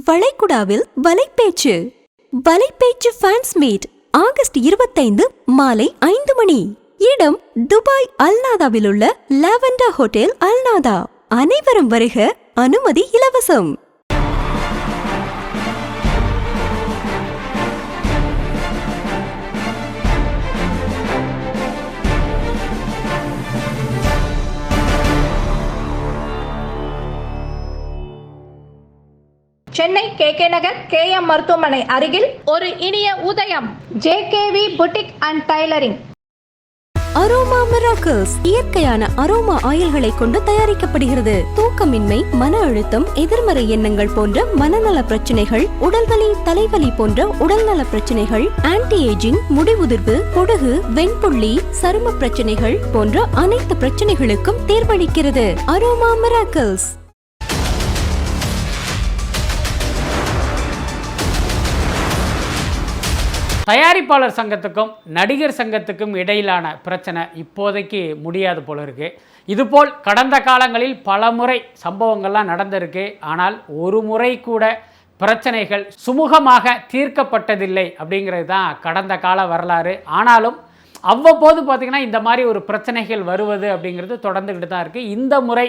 வளைகுடாவில் வலைப்பேச்சு. வலைப்பேச்சு ஃபேன்ஸ் மீட் ஆகஸ்ட் இருபத்தைந்து மாலை ஐந்து மணி. இடம் துபாய் அல்நாதாவில் உள்ள லாவெண்டா ஹோட்டல் அல்நாதா. அனைவரும் வருக அனுமதி இலவசம். Chennai K K Nagar K M மருத்துவமனை அருகில் ஒரு இனிய உதயம். J KV boutique and tailoring. Aroma miracles இயற்கையான அரோமா ஆயில்களை கொண்டு தயாரிக்கப்படுகிறது. தூக்கமின்மை மன அழுத்தம் எதிர்மறை எண்ணங்கள் போன்ற மனநல பிரச்சனைகள் உடல்வலி தலைவலி போன்ற உடல்நல பிரச்சனைகள் ஆன்டி ஏஜிங் முடிவுதிர்வு பொடுகு வெண்புள்ளி சரும பிரச்சனைகள் போன்ற அனைத்து பிரச்சனைகளுக்கும் தீர்வளிக்கிறது. Aroma miracles. தயாரிப்பாளர் சங்கத்துக்கும் நடிகர் சங்கத்துக்கும் இடையிலான பிரச்சனை இப்போதைக்கு முடியாது போல இருக்கு. இதுபோல் கடந்த காலங்களில் பல முறை சம்பவங்கள்லாம் நடந்திருக்கு. ஆனால் ஒரு முறை கூட பிரச்சனைகள் சுமூகமாக தீர்க்கப்பட்டதில்லை அப்படிங்கிறது தான் கடந்த கால வரலாறு. ஆனாலும் அவ்வப்போது பார்த்திங்கன்னா இந்த மாதிரி ஒரு பிரச்சனைகள் வருவது அப்படிங்கிறது தொடர்ந்துக்கிட்டு தான் இருக்குது இந்த முறை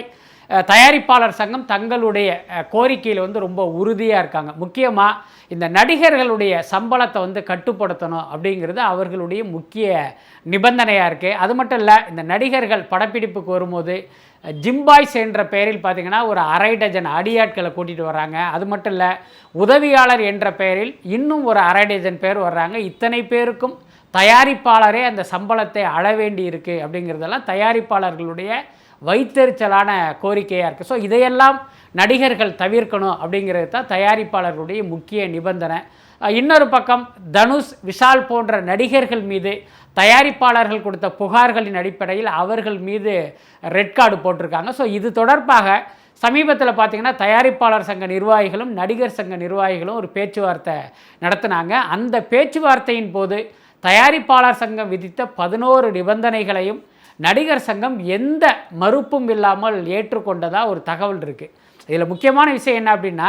தயாரிப்பாளர் சங்கம் தங்களுடைய கோரிக்கையில் வந்து ரொம்ப உறுதியாக இருக்காங்க. முக்கியமாக இந்த நடிகர்களுடைய சம்பளத்தை வந்து கட்டுப்படுத்தணும் அப்படிங்கிறது அவர்களுடைய முக்கிய நிபந்தனையாக இருக்குது அது மட்டும் இல்லை இந்த நடிகர்கள் படப்பிடிப்புக்கு வரும்போது ஜிம்பாய்ஸ் என்ற பெயரில் பார்த்திங்கன்னா ஒரு அரை டஜன் அடியாட்களை கூட்டிகிட்டு வராங்க அது மட்டும் இல்லை உதவியாளர் என்ற பெயரில் இன்னும் ஒரு அரை டஜன் பேர் வர்றாங்க. இத்தனை பேருக்கும் தயாரிப்பாளரே அந்த சம்பளத்தை அழ வேண்டி இருக்குது அப்படிங்கிறதெல்லாம் தயாரிப்பாளர்களுடைய வைத்தறிச்சலான கோரிக்கையாக இருக்குது ஸோ இதையெல்லாம் நடிகர்கள் தவிர்க்கணும் அப்படிங்கிறது தான் தயாரிப்பாளர்களுடைய முக்கிய நிபந்தனை. இன்னொரு பக்கம் தனுஷ் விஷால் போன்ற நடிகர்கள் மீது தயாரிப்பாளர்கள் கொடுத்த புகார்களின் அடிப்படையில் அவர்கள் மீது ரெட் கார்டு போட்டிருக்காங்க. ஸோ இது தொடர்பாக சமீபத்தில் பார்த்தீங்கன்னா தயாரிப்பாளர் சங்க நிர்வாகிகளும் நடிகர் சங்க நிர்வாகிகளும் ஒரு பேச்சுவார்த்தை நடத்தினாங்க. அந்த பேச்சுவார்த்தையின் போது தயாரிப்பாளர் சங்கம் விதித்த பதினோரு நிபந்தனைகளையும் நடிகர் சங்கம் எந்த மறுப்பும் இல்லாமல் ஏற்றுக்கொண்டதாக ஒரு தகவல் இருக்குது இதில் முக்கியமான விஷயம் என்ன அப்படின்னா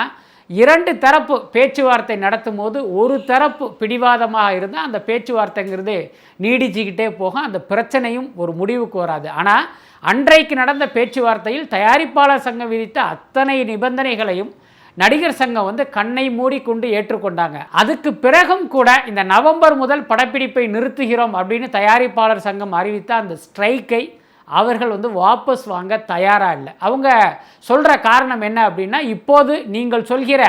இரண்டு தரப்பு பேச்சுவார்த்தை நடத்தும் போது ஒரு தரப்பு பிடிவாதமாக இருந்தால் அந்த பேச்சுவார்த்தைங்கிறது நீடிச்சுக்கிட்டே போகும் அந்த பிரச்சனையும் ஒரு முடிவுக்கு வராது. ஆனால் அன்றைக்கு நடந்த பேச்சுவார்த்தையில் தயாரிப்பாளர் சங்கம் விதித்த அத்தனை நிபந்தனைகளையும் நடிகர் சங்கம் வந்து கண்ணை மூடிக்கொண்டு ஏற்றுக்கொண்டாங்க. அதுக்கு பிறகும் கூட இந்த நவம்பர் முதல் படப்பிடிப்பை நிறுத்துகிறோம் அப்படின்னு தயாரிப்பாளர் சங்கம் அறிவித்த அந்த ஸ்ட்ரைக்கை அவர்கள் வந்து வாபஸ் வாங்க தயாராக இல்லை. அவங்க சொல்கிற காரணம் என்ன அப்படின்னா இப்போது நீங்கள் சொல்கிற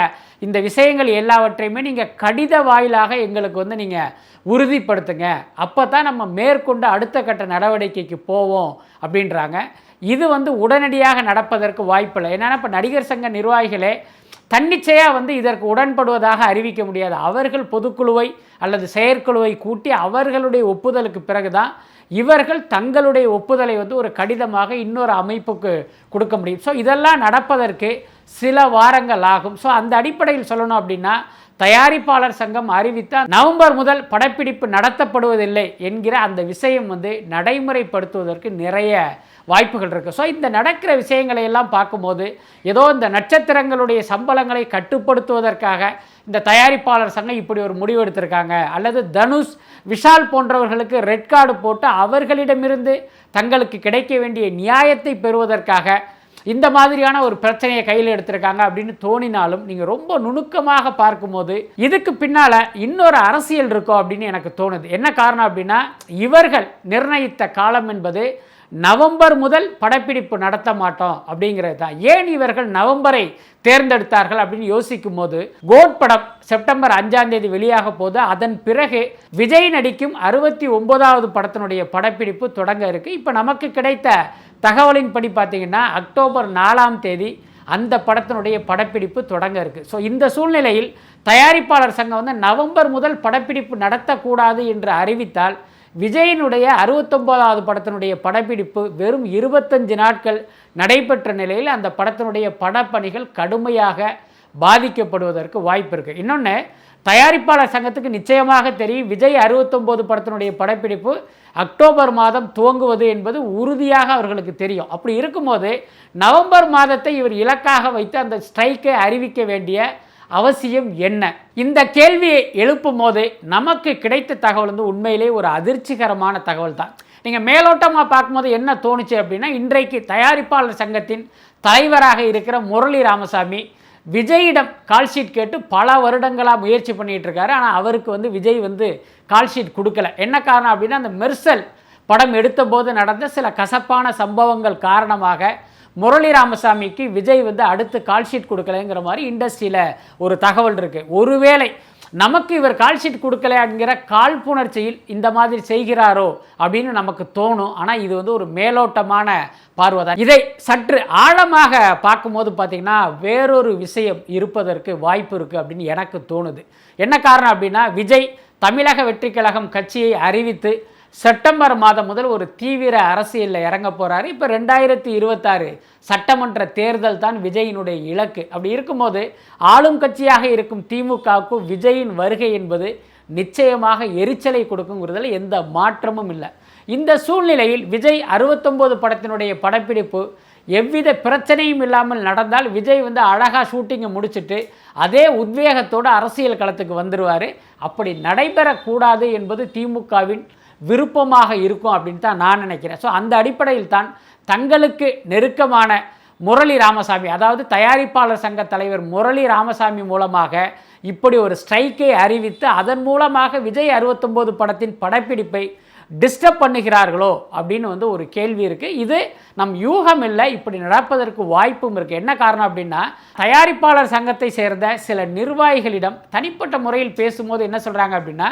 இந்த விஷயங்கள் எல்லாவற்றையுமே நீங்கள் கடித வாயிலாக எங்களுக்கு வந்து நீங்கள் உறுதிப்படுத்துங்க. அப்போ தான் நம்ம மேற்கொண்டு அடுத்த கட்ட நடவடிக்கைக்கு போவோம் அப்படின்றாங்க. இது வந்து உடனடியாக நடப்பதற்கு வாய்ப்பில்லை. என்னென்னா இப்போ நடிகர் சங்க நிர்வாகிகளே தன்னிச்சையாக வந்து இதற்கு உடன்படுவதாக அறிவிக்க முடியாது. அவர்கள் பொதுக்குழுவை அல்லது செயற்குழுவை கூட்டி அவர்களுடைய ஒப்புதலுக்கு பிறகுதான் இவர்கள் தங்களுடைய ஒப்புதலை வந்து ஒரு கடிதமாக இன்னொரு அமைப்புக்கு கொடுக்க முடியும். ஸோ இதெல்லாம் நடப்பதற்கு சில வாரங்கள் ஆகும். ஸோ அந்த அடிப்படையில் சொல்லணும் அப்படின்னா தயாரிப்பாளர் சங்கம் அறிவித்த நவம்பர் முதல் படப்பிடிப்பு நடத்தப்படுவதில்லை என்கிற அந்த விஷயம் வந்து நடைமுறைப்படுத்துவதற்கு நிறைய வாய்ப்புகள் இருக்குது ஸோ இந்த நடக்கிற விஷயங்களை எல்லாம் பார்க்கும்போது ஏதோ இந்த நட்சத்திரங்களுடைய சம்பளங்களை கட்டுப்படுத்துவதற்காக இந்த தயாரிப்பாளர் சங்கம் இப்படி ஒரு முடிவு எடுத்திருக்காங்க. அல்லது தனுஷ் விஷால் போன்றவர்களுக்கு ரெட் கார்டு போட்டு அவர்களிடமிருந்து தங்களுக்கு கிடைக்க வேண்டிய நியாயத்தை பெறுவதற்காக இந்த மாதிரியான ஒரு பிரச்சனையை கையில் எடுத்திருக்காங்க அப்படின்னு தோணினாலும் நீங்கள் ரொம்ப நுணுக்கமாக பார்க்கும்போது இதுக்கு பின்னால் இன்னொரு அரசியல் இருக்கும் அப்படின்னு எனக்கு தோணுது. என்ன காரணம் அப்படின்னா இவர்கள் நிர்ணயித்த காலம் என்பது நவம்பர் முதல் படப்பிடிப்பு நடத்த மாட்டோம் அப்படிங்கிறது தான். ஏன் இவர்கள் நவம்பரை தேர்ந்தெடுத்தார்கள் அப்படின்னு யோசிக்கும் போது கோட் படம் செப்டம்பர் அஞ்சாம் தேதி வெளியாக போது அதன் பிறகு விஜய் நடிக்கும் அறுபத்தி ஒன்பதாவது படத்தினுடைய படப்பிடிப்பு தொடங்க இருக்கு. இப்போ நமக்கு கிடைத்த தகவலின்படி பார்த்தீங்கன்னா அக்டோபர் நாலாம் தேதி அந்த படத்தினுடைய படப்பிடிப்பு தொடங்க இருக்கு. ஸோ இந்த சூழ்நிலையில் தயாரிப்பாளர் சங்கம் வந்து நவம்பர் முதல் படப்பிடிப்பு நடத்தக்கூடாது என்று அறிவித்தால் விஜயனுடைய அறுபத்தொம்போதாவது படத்தினுடைய படப்பிடிப்பு வெறும் இருபத்தஞ்சு நாட்கள் நடைபெற்ற நிலையில் அந்த படத்தினுடைய படப்பணிகள் கடுமையாக பாதிக்கப்படுவதற்கு வாய்ப்பு இருக்குது இன்னொன்று தயாரிப்பாளர் சங்கத்துக்கு நிச்சயமாக தெரியும் விஜய் அறுபத்தொம்போது படத்தினுடைய படப்பிடிப்பு அக்டோபர் மாதம் துவங்குவது என்பது உறுதியாக அவர்களுக்கு தெரியும். அப்படி இருக்கும்போது நவம்பர் மாதத்தை இவர் இலக்காக வைத்து அந்த ஸ்ட்ரைக்கை அறிவிக்க வேண்டிய அவசியம் என்ன? இந்த கேள்வியை எழுப்பும் போது நமக்கு கிடைத்த தகவல் வந்து உண்மையிலே ஒரு அதிர்ச்சிகரமான தகவல் தான். நீங்கள் மேலோட்டமாக பார்க்கும்போது என்ன தோணுச்சு அப்படின்னா இன்றைக்கு தயாரிப்பாளர் சங்கத்தின் தலைவராக இருக்கிற முரளி ராமசாமி விஜயிடம் கால் ஷீட் கேட்டு பல வருடங்களாக முயற்சி பண்ணிகிட்டு இருக்காரு. ஆனால் அவருக்கு வந்து விஜய் வந்து கால் ஷீட் கொடுக்கல. என்ன காரணம் அப்படின்னா அந்த மெர்சல் படம் எடுத்தபோது நடந்த சில கசப்பான சம்பவங்கள் காரணமாக முரளி ராமசாமிக்கு விஜய் வந்து அடுத்து கால் ஷீட் கொடுக்கலைங்கிற மாதிரி இண்டஸ்ட்ரியில் ஒரு தகவல் இருக்குது ஒருவேளை நமக்கு இவர் கால் ஷீட் கொடுக்கலைங்கிற காழ்ப்புணர்ச்சியில் இந்த மாதிரி செய்கிறாரோ அப்படின்னு நமக்கு தோணும். ஆனால் இது வந்து ஒரு மேலோட்டமான பார்வை தான். இதை சற்று ஆழமாக பார்க்கும்போது பார்த்திங்கன்னா வேறொரு விஷயம் இருப்பதற்கு வாய்ப்பு இருக்குது அப்படின்னு எனக்கு தோணுது. என்ன காரணம் அப்படின்னா விஜய் தமிழக வெற்றி கழகம் கட்சியை அறிவித்து செப்டம்பர் மாதம் முதல் ஒரு தீவிர அரசியலில் இறங்க போகிறாரு இப்போ ரெண்டாயிரத்தி இருபத்தாறு சட்டமன்ற தேர்தல் தான் விஜயினுடைய இலக்கு. அப்படி இருக்கும்போது ஆளும் கட்சியாக இருக்கும் திமுகவுக்கும் விஜயின் வருகை என்பது நிச்சயமாக எரிச்சலை கொடுக்குங்கிறதுல எந்த மாற்றமும் இல்லை. இந்த சூழ்நிலையில் விஜய் அறுபத்தொம்போது படத்தினுடைய படப்பிடிப்பு எவ்வித பிரச்சனையும் இல்லாமல் நடந்தால் விஜய் வந்து அழகாக ஷூட்டிங்கை முடிச்சுட்டு அதே உத்வேகத்தோடு அரசியல் களத்துக்கு வந்துடுவார் அப்படி நடைபெறக்கூடாது என்பது திமுகவின் விருப்பமாக இருக்கும் அப்படின்னு தான் நான் நினைக்கிறேன். ஸோ அந்த அடிப்படையில் தான் தங்களுக்கு நெருக்கமான முரளி ராமசாமி அதாவது தயாரிப்பாளர் சங்க தலைவர் முரளி ராமசாமி மூலமாக இப்படி ஒரு ஸ்ட்ரைக்கை அறிவித்து அதன் மூலமாக விஜய் அறுபத்தொம்போது படத்தின் படப்பிடிப்பை டிஸ்டர்ப் பண்ணுகிறார்களோ அப்படின்னு வந்து ஒரு கேள்வி இருக்குது இது நம் யூகம் இல்லை இப்படி நடப்பதற்கு வாய்ப்பும் இருக்குது என்ன காரணம் அப்படின்னா தயாரிப்பாளர் சங்கத்தை சேர்ந்த சில நிர்வாகிகளிடம் தனிப்பட்ட முறையில் பேசும்போது என்ன சொல்கிறாங்க அப்படின்னா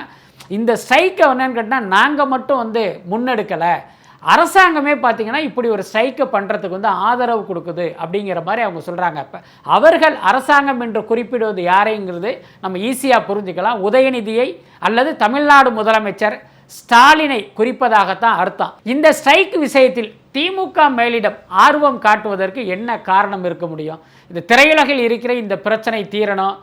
இந்த ஸ்ட்ரைக்கை என்னன்னு கேட்டால் நாங்கள் மட்டும் வந்து முன்னெடுக்கலை. அரசாங்கமே பார்த்தீங்கன்னா இப்படி ஒரு ஸ்ட்ரைக்கை பண்ணுறதுக்கு வந்து ஆதரவு கொடுக்குது அப்படிங்கிற மாதிரி அவங்க சொல்கிறாங்க இப்போ அவர்கள் அரசாங்கம் என்று குறிப்பிடுவது யாரைங்கிறது நம்ம ஈஸியாக புரிஞ்சுக்கலாம். உதயநிதியை அல்லது தமிழ்நாடு முதலமைச்சர் ஸ்டாலினை குறிப்பதாகத்தான் அர்த்தம். இந்த ஸ்ட்ரைக் விஷயத்தில் திமுக மேலிடம் ஆர்வம் காட்டுவதற்கு என்ன காரணம் இருக்க முடியும்? இந்த திரையுலகில் இருக்கிற இந்த பிரச்சனை தீரணும்.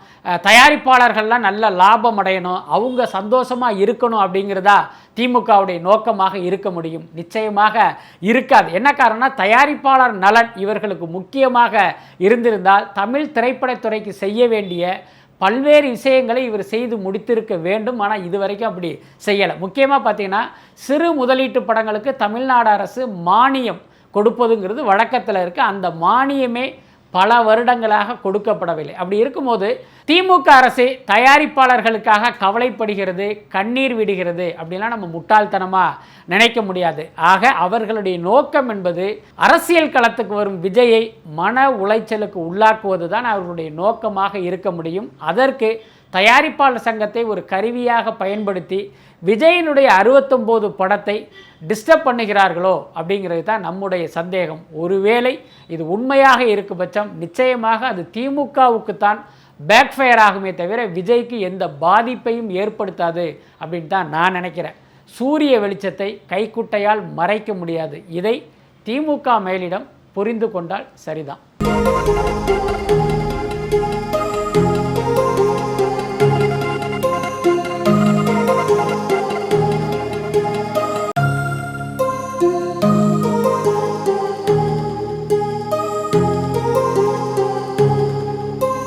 தயாரிப்பாளர்கள்லாம் நல்ல லாபம் அடையணும். அவங்க சந்தோஷமாக இருக்கணும் அப்படிங்கிறதா திமுகவுடைய நோக்கமாக இருக்க முடியும். நிச்சயமாக இருக்காது. என்ன காரணம்னா தயாரிப்பாளர் நலன் இவர்களுக்கு முக்கியமாக இருந்திருந்தால் தமிழ் திரைப்படத்துறைக்கு செய்ய வேண்டிய பல்வேறு விஷயங்களை இவர் செய்து முடித்திருக்க வேண்டும். ஆனால் இது வரைக்கும் அப்படி செய்யலை. முக்கியமாக பார்த்தீங்கன்னா சிறு முதலீட்டு படங்களுக்கு தமிழ்நாடு அரசு மானியம் கொடுப்பதுங்கிறது வழக்கத்தில் இருக்குது அந்த மானியமே பல வருடங்களாக கொடுக்கப்படவில்லை. அப்படி இருக்கும்போது திமுக அரசு தயாரிப்பாளர்களுக்காக கவலைப்படுகிறது கண்ணீர் விடுகிறது அப்படிலாம் நம்ம முட்டாள்தனமாக நினைக்க முடியாது. ஆக அவர்களுடைய நோக்கம் என்பது அரசியல் களத்துக்கு வரும் விஜயை மன உளைச்சலுக்கு உள்ளாக்குவது தான் அவர்களுடைய நோக்கமாக இருக்க முடியும். அதற்கு தயாரிப்பாளர் சங்கத்தை ஒரு கருவியாக பயன்படுத்தி விஜயனுடைய அறுபத்தொம்போது படத்தை டிஸ்டர்ப் பண்ணுகிறார்களோ அப்படிங்கிறது தான் நம்முடைய சந்தேகம். ஒருவேளை இது உண்மையாக இருக்கு பட்சம் நிச்சயமாக அது திமுகவுக்குத்தான் பேக்ஃபயர் ஆகுமே தவிர விஜய்க்கு எந்த பாதிப்பையும் ஏற்படுத்தாது அப்படின்னு தான் நான் நினைக்கிறேன். சூரிய வெளிச்சத்தை கைக்குட்டையால் மறைக்க முடியாது. இதை திமுக மேலிடம் புரிந்து கொண்டால் சரிதான்.